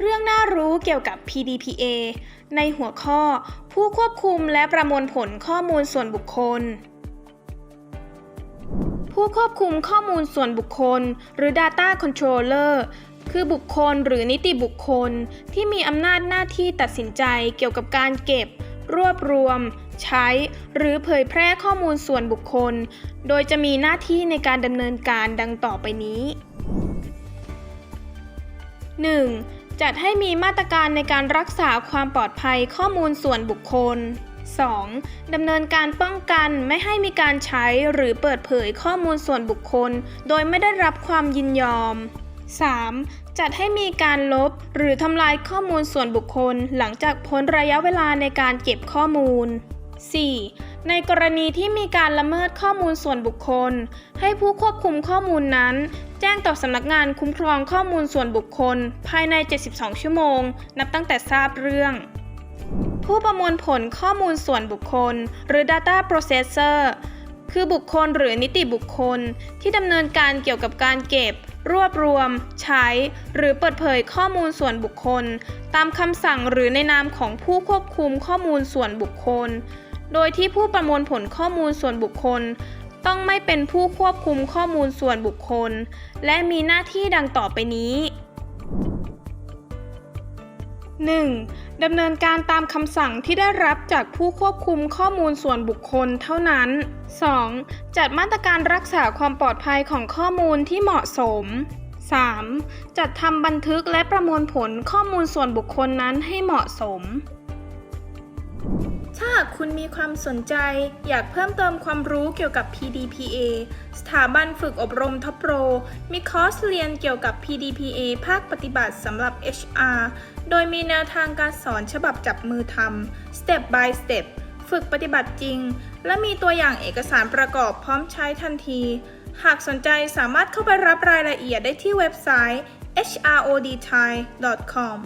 เรื่องน่ารู้เกี่ยวกับ PDPA ในหัวข้อ ผู้ควบคุมและประมวลผลข้อมูลส่วนบุคคล ผู้ควบคุมข้อมูลส่วนบุคคล หรือ Data Controller คือบุคคลหรือนิติบุคคล ที่มีอำนาจหน้าที่ตัดสินใจเกี่ยวกับการเก็บ รวบรวม ใช้ หรือเผยแพร่ข้อมูลส่วนบุคคล โดยจะมีหน้าที่ในการดำเนินการดังต่อไปนี้ 1. จัดให้มีมาตรการในการรักษาความปลอดภัยข้อมูลส่วนบุคคล 2. ดำเนินการป้องกันไม่ให้มีการใช้หรือเปิดเผยข้อมูลส่วนบุคคล โดยไม่ได้รับความยินยอม 3. จัดให้มีการลบหรือทำลายข้อมูลส่วนบุคคล หลังจากพ้นระยะเวลาในการเก็บข้อมูล 4. ในกรณีที่มีการละเมิดข้อมูลส่วนบุคคล ให้ผู้ควบคุมข้อมูลนั้น แจ้งต่อสำนักงานคุ้มครองข้อมูลส่วนบุคคล ภายใน 72 ชั่วโมง นับตั้งแต่ทราบเรื่องผู้ประมวลผลข้อมูลส่วนบุคคล หรือ Data Processor คือบุคคลหรือนิติบุคคล ที่ดำเนินการเกี่ยวกับการเก็บ รวบรวม ใช้ หรือเปิดเผยข้อมูลส่วนบุคคล ตามคำสั่งหรือในนามของผู้ควบคุมข้อมูลส่วนบุคคล โดยที่ผู้ประมวลผลข้อมูลส่วนบุคคล ต้องไม่เป็นผู้ควบคุมข้อมูลส่วนบุคคล และมีหน้าที่ดังต่อไปนี้ 1. ดำเนินการตามคำสั่งที่ได้รับจากผู้ควบคุมข้อมูลส่วนบุคคลเท่านั้น 2. จัดมาตรการรักษาความปลอดภัยของข้อมูลที่เหมาะสม 3. จัดทำบันทึกและประมวลผลข้อมูลส่วนบุคคลนั้นให้เหมาะสมถ้าหาก คุณมีความสนใจ อยากเพิ่มเติมความรู้เกี่ยวกับ PDPA สถาบันฝึกอบรมท็อปโปรมีคอร์สเรียนเกี่ยวกับ PDPA ภาคปฏิบัติสำหรับ HR โดยมีแนวทางการสอนฉบับจับมือทำ Step by Step ฝึกปฏิบัติจริง และมีตัวอย่างเอกสารประกอบพร้อมใช้ทันที หากสนใจสามารถเข้าไปรับรายละเอียดได้ที่เว็บไซต์ hrodthai.com